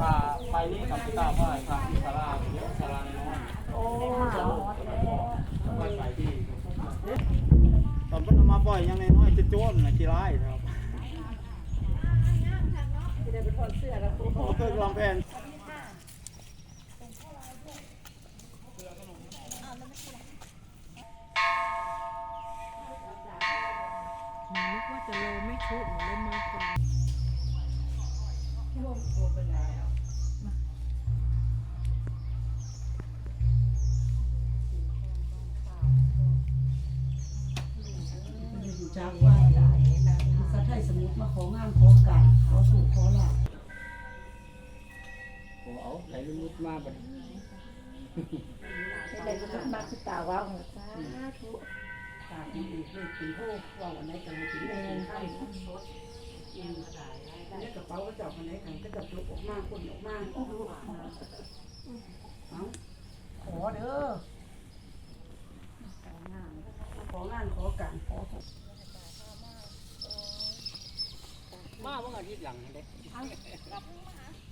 ป่าไปนี่กับพี่ตาพ่ไอ้ค่ะที่สาราเยอะน้อยโอ้ไไปที่ตอเพิ่นมาปล่อยยังน้อยจะโจรนะขี้ร้ายนะครับจอ้ไปถล้อ้เคยน จากว่าสัตว์ไทยสมุทรมาของานขอการขอสู่ขอลาบโอ้เอาไหลลุดมาบัดนี้เป็นลูกบักคือตาว่างสาธุตาที่ดีเลยเป็นโทษว่าวันไหนกันมาถึงแม่ไข่กินแล้วกระเป๋าก็จับวันไหนกันก็จับจุกออกมาคนออกมาเอาขอเด้อของานขอการขอ มาเมื่ออาทิตย์หลังนั่นเด้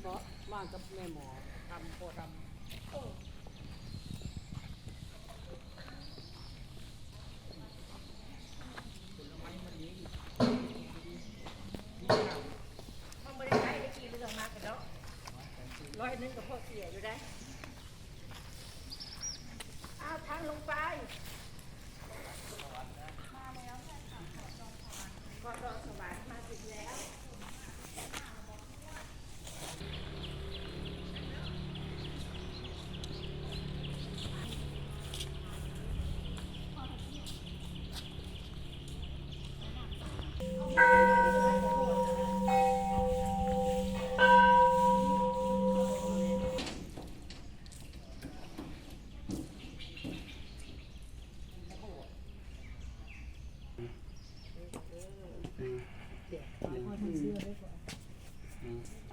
บ่มากับแม่หมอทำโคทำมันไม่ได้ใช้ได้กี่เรื่องมากกันแล้วร้อยหนึงกับพ่อเสียอยู่ได้อ้าวทางลงไปก็รอสวรรค์มาถึงแล้ว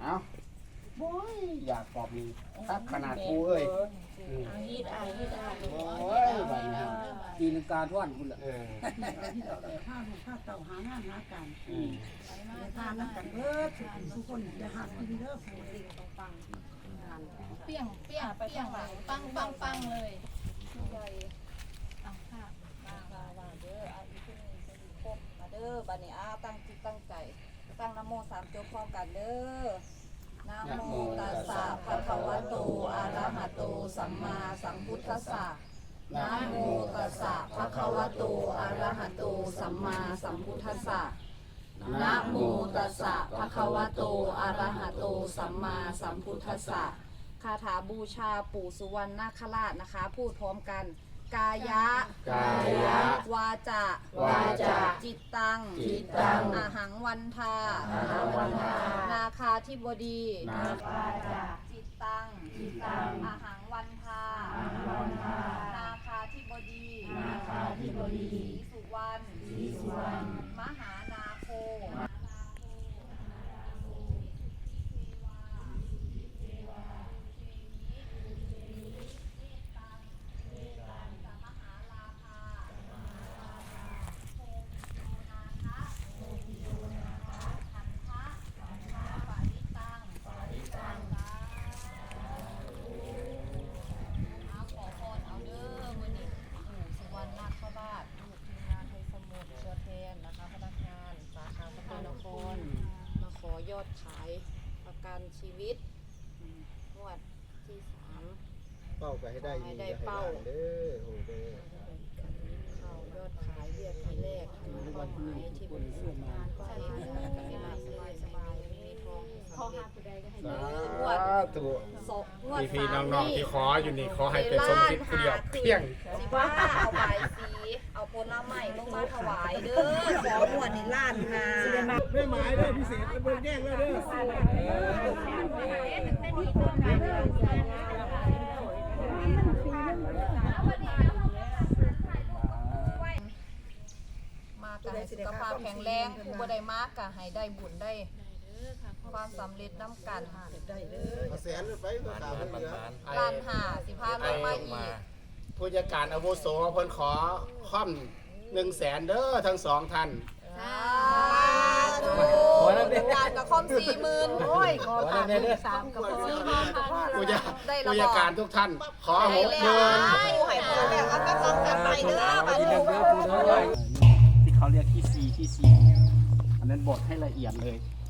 เอาโอ้ยอยากกรอบนี่ครับขนาดกูเอ้ย เอาฮีดเอาฮีดเอาโอ้ยบัดนี้ครับ ตีลังกาท่วนกูละเออที่เราข้าวข้าวเต่าหางานหาการอืมทานน้ำกันเบิดทุกคนจะหากินเด้อผู้ดีเปี้ยงเปี้ยงเปี้ยงปังปังปังเลยเอาค่ะมาวาเด้ออาอีกคนนึงจะมีครบมาเด้อบัดนี้อาตั้งจิตตั้งใจ ตั้งนะโมสามจบพร้อมกันเด้อนะโมตัสสะภะคะวะโตอะระหะโตสัมมาสัมพุทธัสสะ นะโมตัสสะภะคะวะโตอะระหะโตสัมมาสัมพุทธัสสะนะโมตัสสะภะคะวะโตอะระหะโตสัมมาสัมพุทธัสสะคาถาบูชาปู่สุวรรณนาคราชนะคะ พูดพร้อมกัน กายะ กายะ วาจะวาจา จิตตัง จิตตังอาหังวันทาอาหังวันทา นาคาธิบดี นาคาจิตตัง จิตตังอาหังวันทาอาหังวันทานาคา ธิบดีนาคาธิบดีศรีสุวรรณศรีสุวรรณ มหานาโค เอาขอพรเอาเด้อมื้อนี้ปู่สุวรรณนาคราชลูกทีมงานไทยสมุทรตัวแทนนะคะพนักงานสาขาสกลนคร มา ขอยอดขายประกันชีวิตงวดที่สามเป้าก็ให้ได้ให้ยินได้อย่าให้เป้าได้เด้อโอ้เด้อเข้ายอดขายเรียกคันแรกทำเป้าหมายที่บริสุทธิ์งานก็ให้ได้สบายสบายๆไม่มีทองพอหาผู้ใดก็ให้สางวดธุสองงวดพี่สามๆน้องๆที่ขออยู่นี่ขอให้เป็นสมคิดผู้เดียวเพียงสิบ้าเอาใบายสีเอา ผลไม้ลงมาถวายเด้อของงวดในล้านหาไม่หมายเด้อพิเศษเบิ่งแย่งแล้วเด้อมากก็ให้สุขภาพแข็งแรงผู้บ่ได้มากก็ให้ได้บุญได้ ความสำเร็จน้ำกันได้เอาแสนไปก็ตามเหลือล้านหาสิพาลงมาอีก ผู้จัดการอาวุโสเพิ่นขอค่อมหนึ่งแสนเด้อทั้งสองท่านสาธุการกับคอมสี่หมื่นโอ้ยขอตามสามกับพ่อผู้จัดได้ระผู้บจัดอกการทุกท่าน ขอหกหได้มื่นแล้วผู้ให้พ่อแล้วก็กำลังกันไปเด้อบัดนี้ที่เขาเรียกที่ซีที่ซีอันนั้นบดให้ละเอียดเลยอ